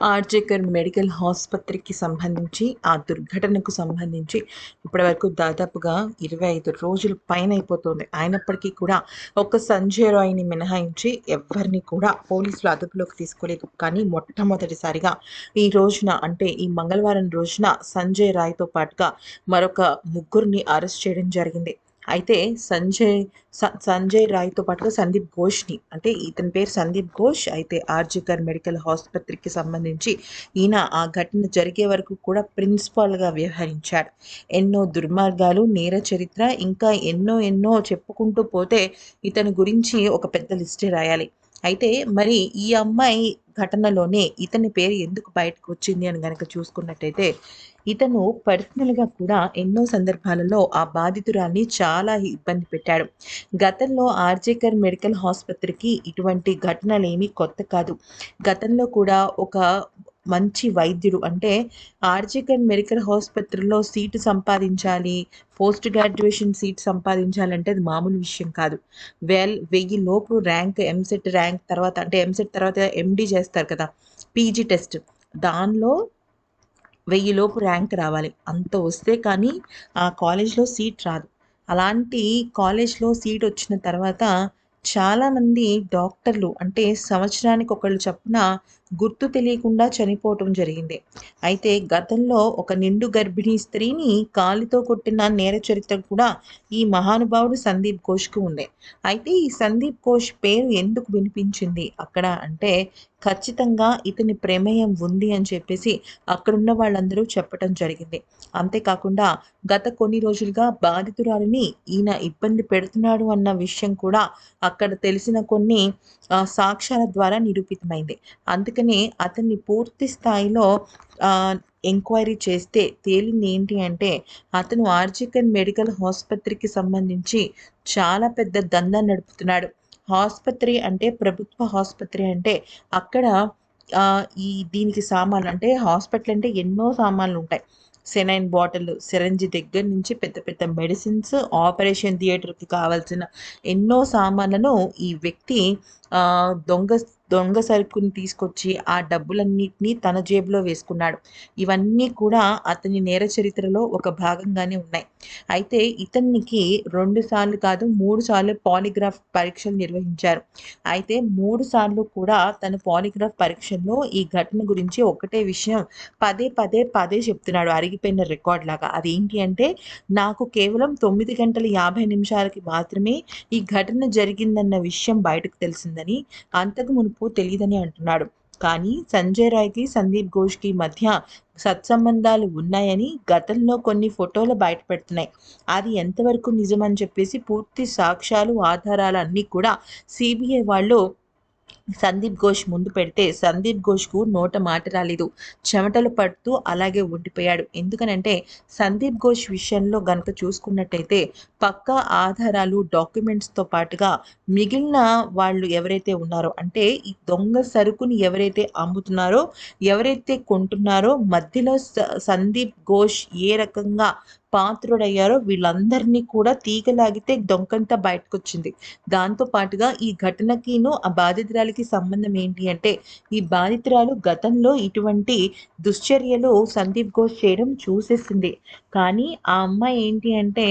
RG Kar medical ఆసుపత్రికి సంబంధించి ఆ దుర్ఘటనకు సంబంధించి ఇప్పటివరకు దాదాపుగా ఇరవై ఐదు రోజుల పైన అయిపోతుంది అయినప్పటికీ కూడా ఒక సంజయ్ రాయ్ని మినహాయించి ఎవరిని కూడా పోలీసులు అదుపులోకి తీసుకోలేదు. కానీ మొట్టమొదటిసారిగా ఈ రోజున అంటే ఈ మంగళవారం రోజున సంజయ్ రాయ్తో పాటుగా మరొక ముగ్గురిని అరెస్ట్ చేయడం జరిగింది. అయితే సంజయ్ స- సంజయ్ రాయ్తో పాటుగా సందీప్ ఘోష్ని అంటే ఇతని పేరు సందీప్ ఘోష్ అయితే ఆర్జికర్ మెడికల్ ఆసుపత్రికి సంబంధించి ఈయన ఆ ఘటన జరిగే వరకు కూడా ప్రిన్సిపాల్గా వ్యవహరించాడు. ఎన్నో దుర్మార్గాలు నేర చరిత్ర ఇంకా ఎన్నో ఎన్నో చెప్పుకుంటూ పోతే ఇతని గురించి ఒక పెద్ద లిస్టే రాయాలి. అయితే మరి ఈ అమ్మాయి ఘటనలోనే ఇతని పేరు ఎందుకు బయటకు వచ్చింది అని కనుక చూసుకున్నట్టయితే ఇతను పర్సనల్గా కూడా ఎన్నో సందర్భాలలో ఆ బాధితురాల్ని చాలా ఇబ్బంది పెట్టాడు. గతంలో ఆర్జేకర్ మెడికల్ ఆసుపత్రికి ఇటువంటి ఘటనలేమి కొత్త కాదు. గతంలో కూడా ఒక మంచి వైద్యుడు. అంటే ఆర్జికన్ మెడికల్ ఆసుపత్రిలో సీటు సంపాదించాలి పోస్ట్ గ్రాడ్యుయేషన్ సీట్ సంపాదించాలంటే అది మామూలు విషయం కాదు. వెల్ వెయ్యి లోపు ర్యాంక్ ఎంసెట్ ర్యాంక్ తర్వాత అంటే ఎంసెట్ తర్వాత ఎండి చేస్తారు కదా పీజీ టెస్ట్. దానిలో వెయ్యి లోపు ర్యాంక్ రావాలి. అంత వస్తే కానీ ఆ కాలేజ్లో సీట్ రాదు. అలాంటి కాలేజ్లో సీట్ వచ్చిన తర్వాత చాలామంది డాక్టర్లు అంటే సంవత్సరానికి ఒకళ్ళు చొప్పున గుర్తు తెలియకుండా చనిపోవటం జరిగింది. అయితే గతంలో ఒక నిండు గర్భిణీ స్త్రీని కాలితో కొట్టిన నేర చరిత్ర కూడా ఈ మహానుభావుడు సందీప్ ఘోష్కు ఉంది. అయితే ఈ సందీప్ ఘోష్ పేరు ఎందుకు వినిపించింది? అక్కడ అంటే ఖచ్చితంగా ఇతని ప్రమేయం ఉంది అని చెప్పేసి అక్కడున్న వాళ్ళందరూ చెప్పటం జరిగింది. అంతేకాకుండా గత కొన్ని రోజులుగా బాధితురాలిని ఈయన ఇబ్బంది పెడుతున్నాడు అన్న విషయం కూడా అక్కడ తెలిసిన కొన్ని సాక్ష్యాల ద్వారా నిరూపితమైంది. అందుకే అందుకనే అతన్ని పూర్తి స్థాయిలో ఎంక్వైరీ చేస్తే తేలింది ఏంటి అంటే అతను ఆర్జికన్ మెడికల్ ఆసుపత్రికి సంబంధించి చాలా పెద్ద దందా నడుపుతున్నాడు. ఆసుపత్రి అంటే ప్రభుత్వ ఆసుపత్రి అంటే అక్కడ ఈ దీనికి సామాన్లు అంటే హాస్పిటల్ అంటే ఎన్నో సామాన్లు ఉంటాయి. సెనైన్ బాటిల్ సిరంజి దగ్గర నుంచి పెద్ద పెద్ద మెడిసిన్స్ ఆపరేషన్ థియేటర్కి కావాల్సిన ఎన్నో సామాన్లను ఈ వ్యక్తి దొంగ దొంగ సరుకుని తీసుకొచ్చి ఆ డబ్బులన్నింటినీ తన జేబులో వేసుకున్నాడు. ఇవన్నీ కూడా అతని నేర చరిత్రలో ఒక భాగంగానే ఉన్నాయి. అయితే ఇతనికి రెండు సార్లు కాదు మూడు సార్లు పాలిగ్రాఫ్ పరీక్షలు నిర్వహించారు. అయితే మూడు సార్లు కూడా తన పాలిగ్రాఫ్ పరీక్షల్లో ఈ ఘటన గురించి ఒకటే విషయం పదే పదే పదే చెప్తున్నాడు అరిగిపోయిన రికార్డ్ లాగా. అదేంటి అంటే నాకు కేవలం తొమ్మిది గంటల యాభై నిమిషాలకి మాత్రమే ఈ ఘటన జరిగిందన్న విషయం బయటకు తెలిసిందని అంతకు మునుపు తెలియదని అంటున్నాడు. కానీ సంజయ్ రాయ్కి సందీప్ ఘోష్కి మధ్య సత్సంబంధాలు ఉన్నాయని గతంలో కొన్ని ఫోటోలు బయటపెడుతున్నాయి అది ఎంతవరకు నిజమని చెప్పేసి పూర్తి సాక్ష్యాలు ఆధారాలు అన్నీ కూడా సిబిఐ వాళ్ళు సందీప్ ఘోష్ ముందు పెడితే సందీప్ ఘోష్కు నోట మాట రాలేదు. చెమటలు పడుతూ అలాగే ఉండిపోయాడు. ఎందుకనంటే సందీప్ ఘోష్ విషయంలో గనక చూసుకున్నట్టయితే పక్కా ఆధారాలు డాక్యుమెంట్స్తో పాటుగా మిగిలిన వాళ్ళు ఎవరైతే ఉన్నారో అంటే ఈ దొంగ సరుకుని ఎవరైతే అమ్ముతున్నారో ఎవరైతే కొంటున్నారో మధ్యలో స- సందీప్ ఘోష్ ఏ రకంగా పాత్రుడయ్యారో వీళ్ళందరినీ కూడా తీగలాగితే డొంకంతా బయటకు వచ్చింది దాంతో పాటుగా ఈ ఘటనకిను ఆ బాధితురాలికి సంబంధం ఏంటి అంటే ఈ బాధితురాలు గతంలో ఇటువంటి దుశ్చర్యలు సందీప్ ఘోష్ చేయడం చూసేసింది. కానీ ఆ అమ్మాయి ఏంటి అంటే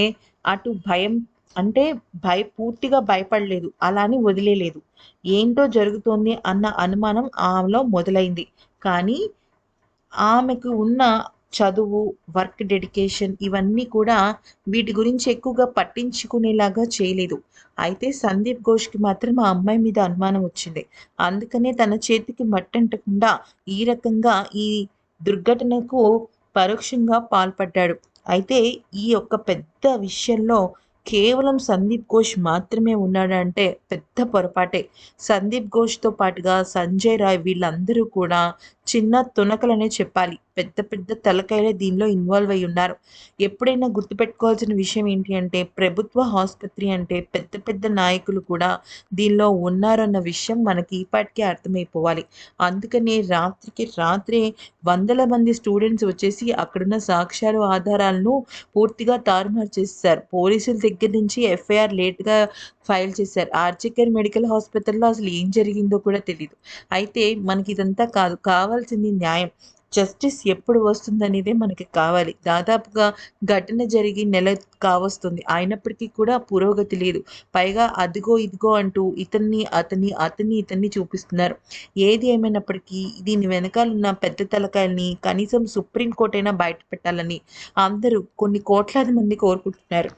అటు భయం అంటే భయ పూర్తిగా భయపడలేదు. అలానే వదిలేలేదు. ఏంటో జరుగుతోంది అన్న అనుమానం ఆమెలో మొదలైంది. కానీ ఆమెకు ఉన్న చదువు వర్క్ డెడికేషన్ ఇవన్నీ కూడా వీటి గురించి ఎక్కువగా పట్టించుకునేలాగా చేయలేదు. అయితే సందీప్ ఘోష్కి మాత్రం ఆ అమ్మాయి మీద అనుమానం వచ్చింది. అందుకనే తన చేతికి మట్టంటకుండా ఈ రకంగా ఈ దుర్ఘటనకు పరోక్షంగా పాల్పడ్డాడు. అయితే ఈ యొక్క పెద్ద విషయంలో కేవలం సందీప్ ఘోష్ మాత్రమే ఉన్నాడంటే పెద్ద పొరపాటే. సందీప్ ఘోష్తో పాటుగా సంజయ్ రాయ్ వీళ్ళందరూ కూడా చిన్న తునకలనే చెప్పాలి. పెద్ద పెద్ద తలకాయలే దీనిలో ఇన్వాల్వ్ అయ్యి ఉన్నారు. ఎప్పుడైనా గుర్తుపెట్టుకోవాల్సిన విషయం ఏంటి అంటే ప్రభుత్వ ఆసుపత్రి అంటే పెద్ద పెద్ద నాయకులు కూడా దీనిలో ఉన్నారన్న విషయం మనకి ఈపాటికే అర్థమైపోవాలి. అందుకనే రాత్రికి రాత్రే వందల మంది స్టూడెంట్స్ వచ్చేసి అక్కడున్న సాక్ష్యాలు ఆధారాలను పూర్తిగా తారుమారు చేశారు పోలీసుల దగ్గర నుంచి ఎఫ్ఐఆర్ లేట్గా ఫైల్ చేశారు ఆర్జికర్ మెడికల్ హాస్పిటల్లో అసలు ఏం జరిగిందో కూడా తెలియదు అయితే మనకి ఇదంతా కాదు కావాల్సింది న్యాయం. జస్టిస్ ఎప్పుడు వస్తుందనేదే మనకి కావాలి. దాదాపుగా ఘటన జరిగి నెల కావస్తుంది. అయినప్పటికీ కూడా పురోగతి లేదు. పైగా అదిగో ఇదిగో అంటూ ఇతన్ని అతని అతన్ని ఇతన్ని చూపిస్తున్నారు. ఏది ఏమైనప్పటికీ దీని వెనకాలన్న పెద్ద తలకాయల్ని కనీసం సుప్రీంకోర్టు అయినా బయట పెట్టాలని అందరూ కొన్ని కోట్లాది మంది కోరుకుంటున్నారు.